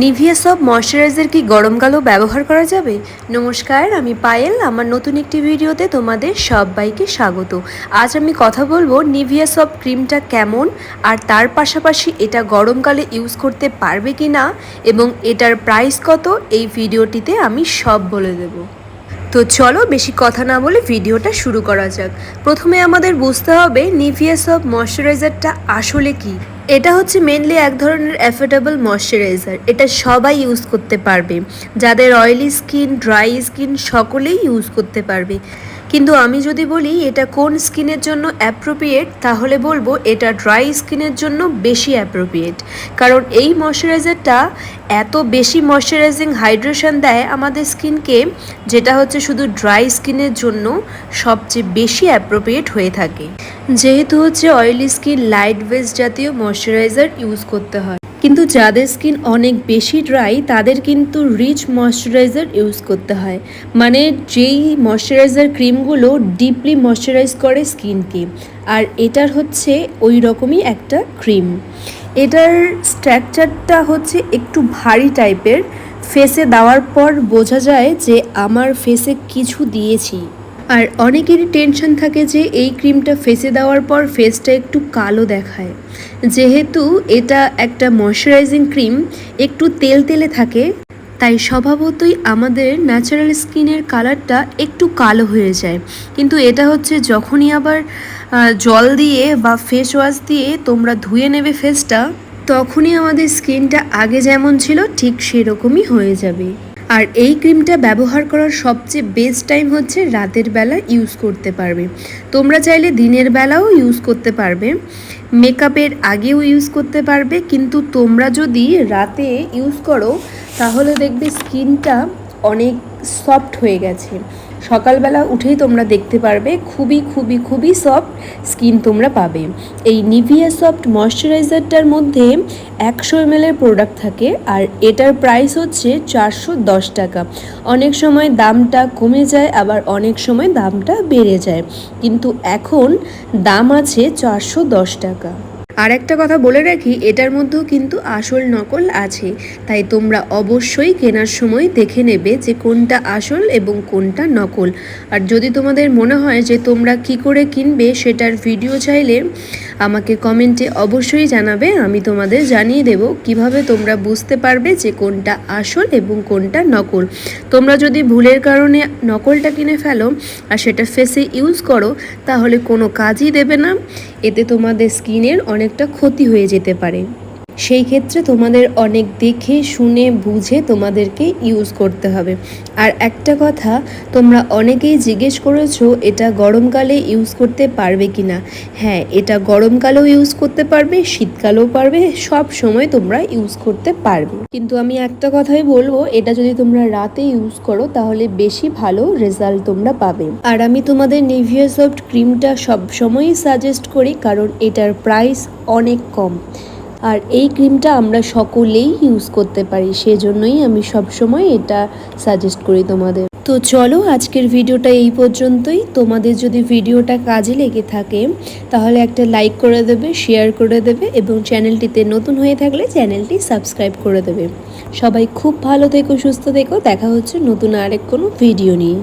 Nivea সব moisturiser কি গরমকালেও ব্যবহার করা যাবে? নমস্কার, আমি পায়েল, আমার নতুন একটি ভিডিওতে তোমাদের সবাইকে স্বাগত। আজ আমি কথা বলব নিভিয়া সব ক্রিমটা কেমন, আর তার পাশাপাশি এটা গরমকালে ইউজ করতে পারবে কি না এবং এটার প্রাইস কত, এই ভিডিওটিতে আমি সব বলে দেবো। তো চলো বেশি কথা না বলে ভিডিওটা শুরু করা যাক। প্রথমে আমাদের বুঝতে হবে নিভিয়া সব ময়শ্চারাইজারটা আসলে কি। এটা হচ্ছে মেনলি এক ধরনের অ্যাফোর্ডেবল ময়শ্চারাইজার এটা সবাই ইউজ করতে পারবে। যাদের অয়েলি স্কিন ড্রাই স্কিন সকলেই ইউজ করতে পারবে। কিন্তু আমি যদি বলি এটা কোন স্কিনের জন্য অ্যাপ্রোপ্রিয়েট তাহলে বলব এটা ড্রাই স্কিনের জন্য বেশি অ্যাপ্রোপ্রিয়েট কারণ এই ময়শ্চারাইজারটা এত বেশি ময়শ্চারাইজিং হাইড্রেশন দেয় আমাদের স্কিনকে, যেটা হচ্ছে শুধু ড্রাই স্কিনের জন্য সবচেয়ে বেশি অ্যাপ্রোপ্রিয়েট হয়ে থাকে। যেহেতু হচ্ছে অয়েলি স্কিন লাইট ওয়েস্ট জাতীয় ময়শ্চারাইজার ইউজ করতে হয়। কিন্তু যাদের স্কিন অনেক বেশি ড্রাই তাদের কিন্তু রিচ ময়শ্চারাইজার ইউজ করতে হয়। মানে যেই ময়শ্চারাইজার ক্রিমগুলো ডিপলি ময়শ্চারাইজ করে স্কিনকে আর এটার হচ্ছে ওই রকমই একটা ক্রিম এটার স্ট্রাকচারটা হচ্ছে একটু ভারী টাইপের ফেসে দেওয়ার পর বোঝা যায় যে আমার ফেসে কিছু দিয়েছি। আর অনেকেরই টেনশন থাকে যে এই ক্রিমটা ফেসে দেওয়ার পর ফেসটা একটু কালো দেখায়। যেহেতু এটা একটা ময়শ্চারাইজিং ক্রিম, একটু তেল তেলে থাকে, তাই স্বভাবতই আমাদের ন্যাচারাল স্কিনের কালারটা একটু কালো হয়ে যায়। কিন্তু এটা হচ্ছে যখনই আবার জল দিয়ে বা ফেস ওয়াশ দিয়ে তোমরা ধুয়ে নেবে ফেসটা তখনই আমাদের স্কিনটা আগে যেমন ছিল, ঠিক সেরকমই হয়ে যাবে। আর এই ক্রিমটা ব্যবহার করার সবচেয়ে বেস্ট টাইম হচ্ছে রাতের বেলা ইউজ করতে পারবে। তোমরা চাইলে দিনের বেলাও ইউজ করতে পারবে। মেকআপের আগেও ইউজ করতে পারবে, কিন্তু তোমরা যদি রাতে ইউজ করো, তাহলে দেখবে স্কিনটা অনেক সফট হয়ে গেছে। সকালবেলা উঠেই তোমরা দেখতে পারবে খুবই খুবই খুবই সফট স্কিন তোমরা পাবে। এই নিভিয়া সফট ময়শ্চারাইজারটার মধ্যে একশো এমএলের প্রোডাক্ট থাকে আর এটার প্রাইস হচ্ছে চারশো দশ টাকা। অনেক সময় দামটা কমে যায়, আবার অনেক সময় দামটা বেড়ে যায়। কিন্তু এখন দাম আছে চারশো দশ টাকা। আর একটা কথা বলে রাখি, এটার মধ্যেও কিন্তু আসল নকল আছে। তাই তোমরা অবশ্যই কেনার সময় দেখে নেবে যে কোনটা আসল এবং কোনটা নকল। আর যদি তোমাদের মনে হয় যে তোমরা কি করে কিনবে সেটার ভিডিও চাইলে আমাকে কমেন্টে অবশ্যই জানাবে, আমি তোমাদের জানিয়ে দেব কীভাবে তোমরা বুঝতে পারবে যে কোনটা আসল এবং কোনটা নকল। তোমরা যদি ভুলের কারণে নকলটা কিনে ফেলো আর সেটা ফেসে ইউজ করো, তাহলে কোনো কাজই দেবে না। এতে তোমাদের স্কিনের অনেকটা ক্ষতি হয়ে যেতে পারে। সেই ক্ষেত্রে তোমাদের অনেক দেখে, শুনে, বুঝে তোমাদেরকে ইউজ করতে হবে। আর একটা কথা, তোমরা অনেকেই জিজ্ঞেস করেছ, এটা গরমকালে ইউজ করতে পারবে কি না হ্যাঁ এটা গরমকালেও ইউজ করতে পারবে, শীতকালেও পারবে, সব সময় তোমরা ইউজ করতে পারবে। কিন্তু আমি একটা কথাই বলব, এটা যদি তোমরা রাতে ইউজ করো, তাহলে বেশি ভালো রেজাল্ট তোমরা পাবে। আর আমি তোমাদের নিভিয়া সফট ক্রিমটা সবসময়ই সাজেস্ট করি, কারণ এটার প্রাইস অনেক কম। আর এই ক্রিমটা আমরা সকলেই ইউজ করতে পারি, সেজন্যই আমি সব সময় এটা সাজেস্ট করি তোমাদের। তো চলো আজকের ভিডিওটা এই পর্যন্তই। তোমাদের যদি ভিডিওটা কাজে লেগে থাকে, তাহলে একটা লাইক করে দেবে শেয়ার করে দেবে এবং চ্যানেলটিতে নতুন হয়ে থাকলে চ্যানেলটি সাবস্ক্রাইব করে দেবে। সবাই খুব ভালো থেকো, সুস্থ থেকো। দেখা হচ্ছে নতুন আরেক কোনো ভিডিও নিয়ে।